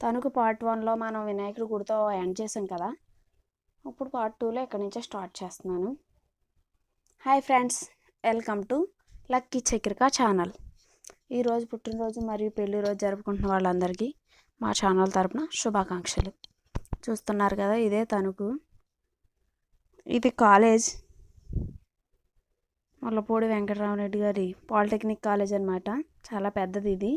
Tanuku part వన్లో మనం వినాయకుడి గుడితో ఎండ్ చేసాం కదా. ఇప్పుడు పార్ట్ టూలో ఇక్కడి నుంచే స్టార్ట్ చేస్తున్నాను. Hi friends welcome to Lucky Chakrika channel ఈరోజు పుట్టినరోజు మరియు పెళ్ళి రోజు జరుపుకుంటున్న వాళ్ళందరికీ మా ఛానల్ తరపున శుభాకాంక్షలు. చూస్తున్నారు కదా ఇదే తణుకు. ఇది కాలేజ్ ముల్లపూడి వెంకటరామరెడ్డి గారి పాలిటెక్నిక్ కాలేజ్ అనమాట చాలా పెద్దది ఇది.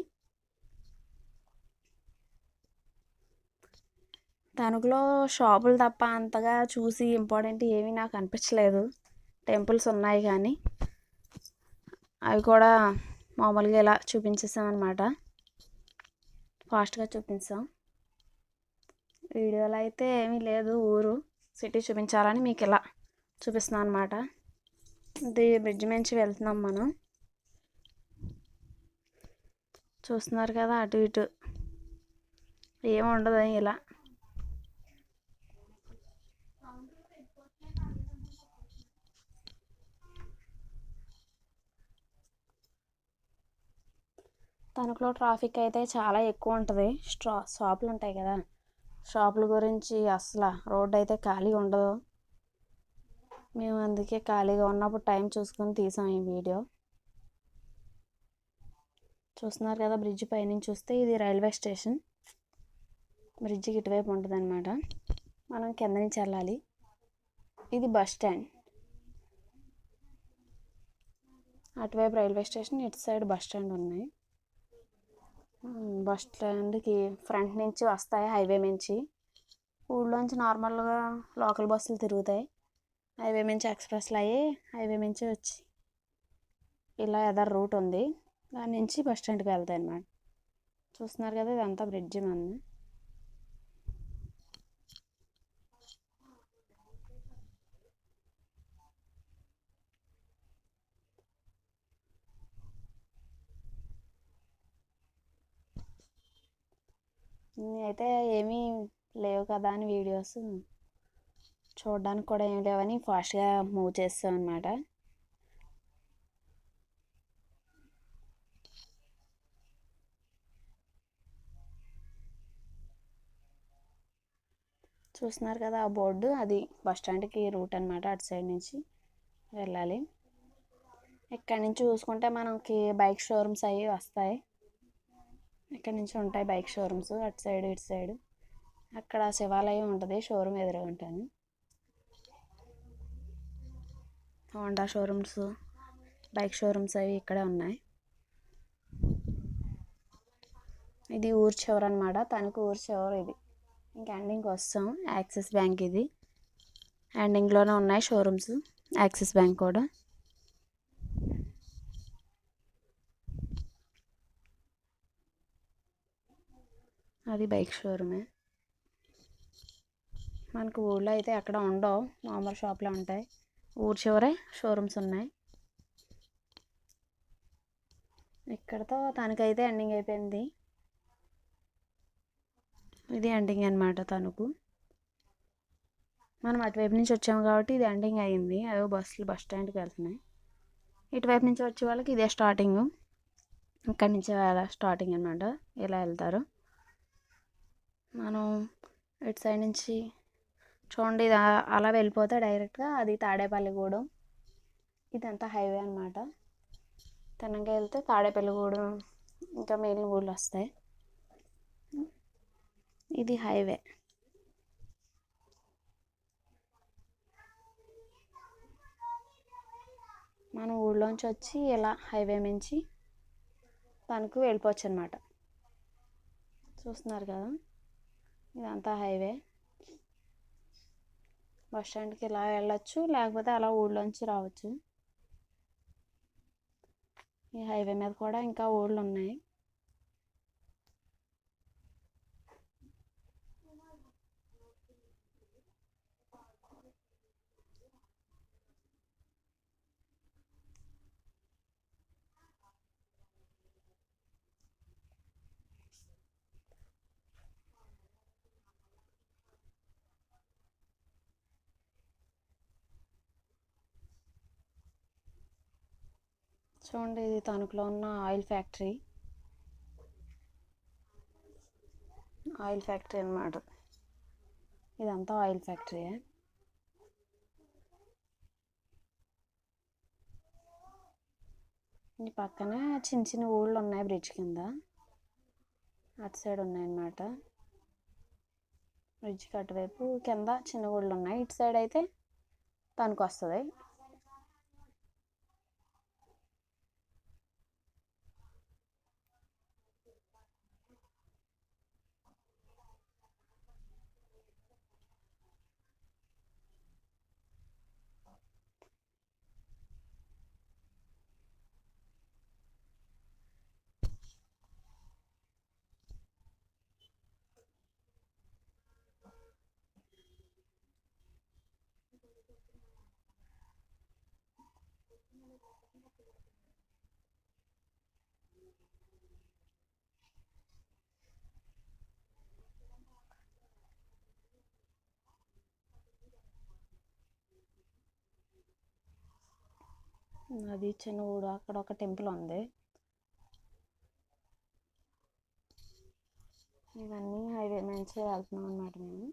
తణుకులో షాపులు తప్ప అంతగా చూసి ఇంపార్టెంట్ ఏమీ నాకు అనిపించలేదు. టెంపుల్స్ ఉన్నాయి కానీ అవి కూడా మామూలుగా ఇలా చూపించేసాం అనమాట ఫాస్ట్గా చూపించాం. వీడియోలో అయితే ఏమీ లేదు ఊరు సిటీ చూపించాలని మీకు ఇలా చూపిస్తున్నాను అనమాట ఇది బ్రిడ్జ్ నుంచి వెళ్తున్నాం మనం. చూస్తున్నారు కదా అటు ఇటు. ఏముండదు ఇలా. తణుకులో ట్రాఫిక్ అయితే చాలా ఎక్కువ ఉంటుంది. స్ట్రా షాపులు ఉంటాయి కదా. షాపుల గురించి అసలు రోడ్డు అయితే ఖాళీ ఉండదు. మేము అందుకే ఖాళీగా ఉన్నప్పుడు టైం చూసుకొని తీసాం ఈ వీడియో. చూస్తున్నారు కదా బ్రిడ్జ్ పైనుంచి చూస్తే ఇది రైల్వే స్టేషన్. బ్రిడ్జికి ఇటువైపు ఉంటుంది అనమాట మనం కింద నుంచి వెళ్ళాలి. ఇది బస్ స్టాండ్. అటువైపు రైల్వే స్టేషన్ ఇటు సైడ్ బస్ స్టాండ్ ఉన్నాయి. బస్ స్టాండ్కి ఫ్రంట్ నుంచి వస్తాయి హైవే నుంచి. ఊళ్ళోంచి నార్మల్గా లోకల్ బస్సులు తిరుగుతాయి. హైవే నుంచి ఎక్స్ప్రెస్లు అయ్యి హైవే నుంచి వచ్చి ఇలా ఎదర్ రూట్ ఉంది. దాని నుంచి బస్ స్టాండ్కి వెళ్తాయి అన్నమాట. చూస్తున్నారు కదా ఇదంతా బ్రిడ్జి మంది. అయితే ఏమీ లేవు కదా అని వీడియోస్ చూడడానికి కూడా ఏం లేవని ఫాస్ట్గా మూవ్ చేస్తాం అనమాట చూస్తున్నారు కదా ఆ బోర్డు అది బస్ స్టాండ్కి రూట్ అనమాట అటు సైడ్ నుంచి వెళ్ళాలి. ఇక్కడ నుంచి చూసుకుంటే మనకి బైక్ షోరూమ్స్ అవి వస్తాయి. ఇక్కడ నుంచి ఉంటాయి బైక్ షోరూమ్స్ అటు సైడ్ ఇటు సైడ్. అక్కడ శివాలయం ఉంటుంది షోరూమ్ ఎదురుగా ఉంటాను హోండా షోరూమ్స్ బైక్ షోరూమ్స్ అవి ఇక్కడే ఉన్నాయి. ఇది ఊరు చివర అనమాట తనకు ఊరు చివరు ఇది. ఇంకా ఎండింగ్కి వస్తాం యాక్సిస్ బ్యాంక్ ఇది. ఎండింగ్లోనే ఉన్నాయి షోరూమ్స్ యాక్సిస్ బ్యాంక్ కూడా. అది బైక్ షోరూమే. మనకు ఊళ్ళో అయితే ఎక్కడ ఉండవు. మామూలు షాప్లో ఉంటాయి. ఊరు చివరే షోరూమ్స్ ఉన్నాయి. ఇక్కడతో తనకైతే ఎండింగ్ అయిపోయింది. ఇది ఎండింగ్ అనమాట తణుకు మనం అటువైపు నుంచి వచ్చాము కాబట్టి ఇది ఎండింగ్ అయింది. అవి బస్సులు బస్ స్టాండ్కి వెళ్తున్నాయి. ఇటువైపు నుంచి వచ్చే వాళ్ళకి ఇదే స్టార్టింగ్. ఇక్కడి నుంచి స్టార్టింగ్ అనమాట ఇలా వెళ్తారు. మనం ఇటు సైడ్ నుంచి చూడండి ఇది అలా వెళ్ళిపోతే డైరెక్ట్గా అది తాడేపల్లిగూడెం ఇదంతా హైవే అనమాట తెనంగా వెళ్తే తాడేపల్లిగూడెం ఇంకా మిగిలిన ఊళ్ళు వస్తాయి. ఇది హైవే. మనం ఊళ్ళోంచి వచ్చి ఇలా హైవే నుంచి తనకు వెళ్ళిపోవచ్చు అనమాట చూస్తున్నారు కదా? ఇదంతా హైవే. బస్ స్టాండ్కి ఇలా వెళ్ళొచ్చు లేకపోతే అలా ఊళ్ళోంచి రావచ్చు. ఈ హైవే మీద కూడా ఇంకా ఊళ్ళు ఉన్నాయి చూడండి ఇది తణుకులో ఉన్న ఆయిల్ ఫ్యాక్టరీ. ఆయిల్ ఫ్యాక్టరీ అనమాట ఇదంతా ఆయిల్ ఫ్యాక్టరీయే ఈ పక్కన చిన్న చిన్న ఊళ్ళు ఉన్నాయి బ్రిడ్జ్ కింద. అటు సైడ్ ఉన్నాయన్నమాట బ్రిడ్జ్కి అటువైపు కింద చిన్న ఊళ్ళు ఉన్నాయి. ఇటు సైడ్ అయితే తణుకు వస్తుంది. అది చిన్న ఊరు అక్కడ ఒక టెంపుల్ ఉంది. ఇవన్నీ హైవే నుంచి వెళ్తున్నాం అన్నమాట మేము.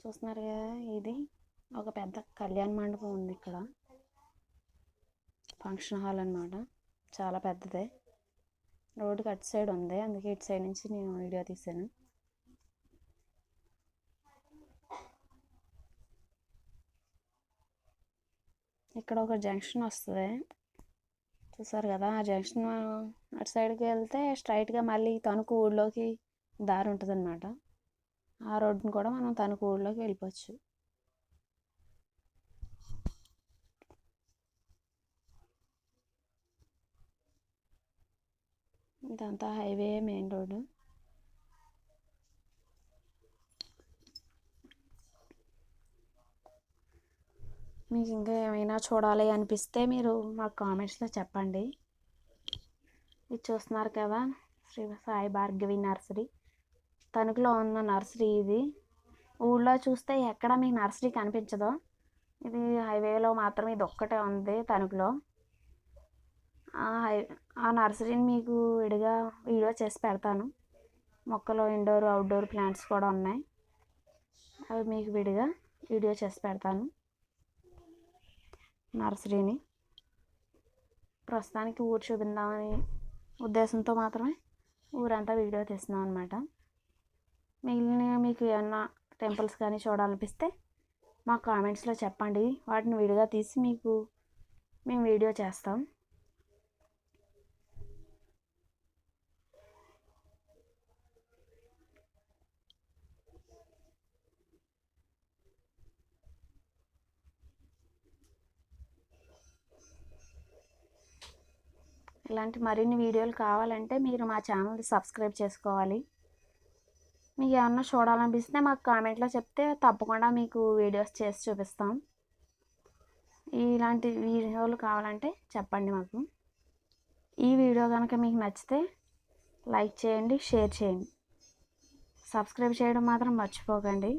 చూస్తున్నారు కదా ఇది ఒక పెద్ద కళ్యాణ మండపం ఉంది ఇక్కడ. ఫంక్షన్ హాల్ అన్నమాట. చాలా పెద్దదే. రోడ్డుకి అటు సైడ్ ఉంది. అందుకే ఇటు సైడ్ నుంచి నేను వీడియో తీసాను ఇక్కడ ఒక జంక్షన్ వస్తుంది. చూసారు కదా ఆ జంక్షన్ అటు సైడ్కి వెళ్తే స్ట్రైట్గా మళ్ళీ తణుకు ఊళ్ళోకి దారి ఉంటుంది అనమాట ఆ రోడ్డుని కూడా మనం తణుకు ఊళ్ళోకి వెళ్ళిపోవచ్చు. ఇదంతా హైవే మెయిన్ రోడ్డు. మీకు ఇంకా ఏమైనా చూడాలి అనిపిస్తే మీరు మాకు కామెంట్స్లో చెప్పండి. ఇది చూస్తున్నారు కదా శ్రీ సాయి భార్గవి నర్సరీ. తణుకులో ఉన్న నర్సరీ ఇది. ఊళ్ళో చూస్తే ఎక్కడ మీకు నర్సరీ కనిపించదు. ఇది హైవేలో మాత్రం ఇది ఒక్కటే ఉంది తణుకులో. ఆ హై ఆ నర్సరీని మీకు విడిగా వీడియో చేసి పెడతాను. మొక్కలు ఇండోర్ అవుట్డోర్ ప్లాంట్స్ కూడా ఉన్నాయి. అవి మీకు విడిగా వీడియో చేసి పెడతాను. నర్సరీని. ప్రస్తుతానికి ఊరు చూపిందామని ఉద్దేశంతో మాత్రమే ఊరంతా వీడియో తీస్తున్నాం అనమాట మిగిలిన మీకు ఏమన్నా టెంపుల్స్ కానీ చూడాలనిపిస్తే మా కామెంట్స్లో చెప్పండి. వాటిని విడిగా తీసి మీకు మేము వీడియో చేస్తాం. ఇలాంటి మరిన్ని వీడియోలు కావాలంటే మీరు మా ఛానల్ని సబ్స్క్రైబ్ చేసుకోవాలి. మీకు ఏమన్నా చూడాలనిపిస్తే మాకు కామెంట్లో చెప్తే తప్పకుండా మీకు వీడియోస్ చేసి చూపిస్తాం. ఇలాంటి వీడియోలు కావాలంటే చెప్పండి మాకు. ఈ వీడియో కనుక మీకు నచ్చితే లైక్ చేయండి షేర్ చేయండి. సబ్స్క్రైబ్ చేయడం మాత్రం మర్చిపోకండి.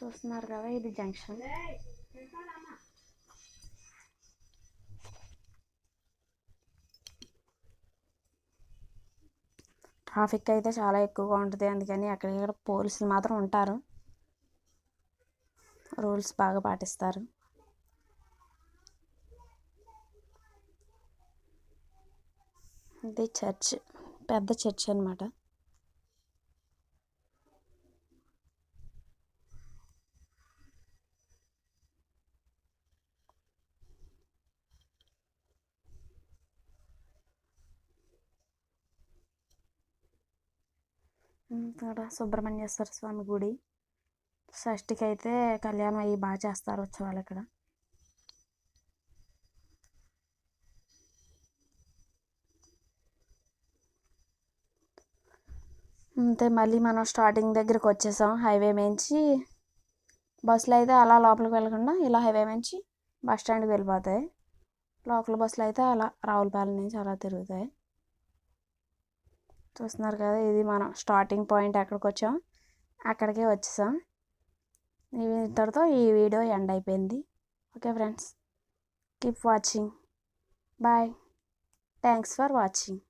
చూస్తున్నారు కదా ఇది జంక్షన్ ట్రాఫిక్ అయితే చాలా ఎక్కువగా ఉంటుంది అందుకని అక్కడిక్కడ పోలీసులు మాత్రం ఉంటారు. రూల్స్ బాగా పాటిస్తారు. ఇది చర్చ్ పెద్ద చర్చ్ అనమాట ఇక్కడ సుబ్రహ్మణ్యేశ్వర స్వామి గుడి. షష్ఠికి అయితే కళ్యాణం అయ్యి బాగా చేస్తారు ఉత్సవాలు ఇక్కడ. అంతే మళ్ళీ మనం స్టార్టింగ్ దగ్గరికి వచ్చేసాం. హైవే మించి బస్సులు అయితే అలా లోపలికి వెళ్ళకుండా ఇలా హైవే మించి బస్ స్టాండ్కి వెళ్ళిపోతాయి. లోకల్ బస్సులు అయితే అలా రావులపాలెం నుంచి అలా తిరుగుతాయి. చూస్తున్నారు కదా ఇది మనం స్టార్టింగ్ పాయింట్ ఎక్కడికి వచ్చాం? అక్కడికే వచ్చేసాం. ఇంతటితో ఈ వీడియో ఎండ్ అయిపోయింది. Okay friends keep watching bye thanks for watching